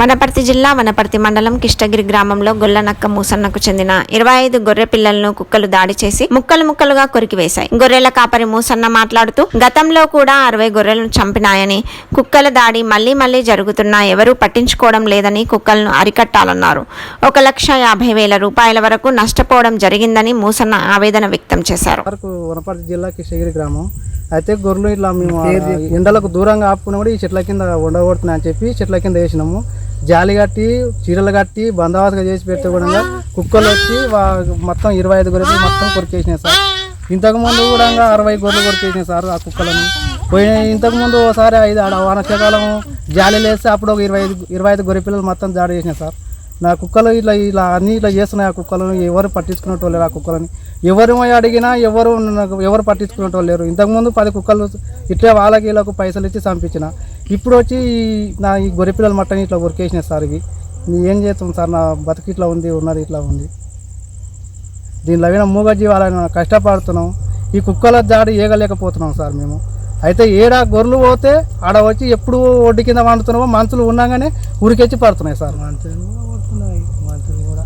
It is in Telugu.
వనపర్తి జిల్లా వనపర్తి మండలం కిష్టగిరి గ్రామంలో గొల్లనక్క మూసన్నకు చెందిన ఇరవై ఐదు గొర్రె పిల్లలను కుక్కలు దాడి చేసి ముక్కలు ముక్కలుగా కొరికివేశాయి గొర్రెల కాపరి మూసన్న మాట్లాడుతూ గతంలో కూడా అరవై గొర్రెలను చంపినాయని కుక్కల దాడి మళ్ళీ మళ్ళీ జరుగుతున్నా ఎవరూ పట్టించుకోవడం లేదని కుక్కలను అరికట్టాలన్నారు. ఒక లక్ష యాభై వేల రూపాయల వరకు నష్టపోవడం జరిగిందని మూసన్న ఆవేదన వ్యక్తం చేశారు. వనపర్తి జిల్లా కిష్టగిరి గ్రామం అయితే గొర్రెలు ఇట్లా మేము ఎండలకు దూరంగా ఆపుకుని కూడా ఈ చెట్ల కింద ఉండగొడుతున్నాయి అని చెప్పి చెట్ల కింద వేసినాము. జాలి కట్టి చీరలు కట్టి బందోబస్తుగా చేసి పెడితే కూడా కుక్కలు వచ్చి మొత్తం ఇరవై ఐదు గొర్రెలు మొత్తం కొరికేసినాయి సార్. ఇంతకు ముందు కూడా అరవై గొర్రెలు కొరికేసినాయి సార్ ఆ కుక్కలను. పోయిన ఇంతకు ముందు ఒకసారి ఐదు ఆడ వానకాలం జాలి వేస్తే అప్పుడు ఒక ఇరవై ఐదు ఇరవై ఐదు గొర్రె పిల్లలు మొత్తం దాడి చేసినాయి సార్. నా కుక్కలు ఇట్లా ఇలా అన్ని ఇట్లా చేస్తున్నాయి ఆ కుక్కలను ఎవరు పట్టించుకునేటోళ్ళు లేరు ఆ కుక్కలని. ఎవరు అడిగినా ఎవరు నాకు- ఎవరు పట్టించుకునేటోళ్ళు లేరు. ఇంతకుముందు పది కుక్కలు ఇట్లా వాళ్ళకి వీళ్ళకు పైసలు ఇచ్చి చంపించిన. ఇప్పుడు వచ్చి నా ఈ గొర్రె పిల్లల మట్టని ఇట్లా ఉరికేసినాయి సార్ ఇవి. ఏం చేస్తాం సార్? నా బతుకు ఇట్లా ఉంది ఉన్నది ఇట్లా ఉంది. దీనిలో అయినా మూగ జీవాలని కష్టపడుతున్నాం. ఈ కుక్కల జాడి ఏగలేకపోతున్నాం సార్ మేము. అయితే ఏడా గొర్రెలు పోతే ఆడ వచ్చి ఎప్పుడు ఒడ్డు కింద వండుతున్నామో మంతులు ఉన్నాగానే ఉరికెచ్చి పడుతున్నాయి సార్. మంతులు కూడా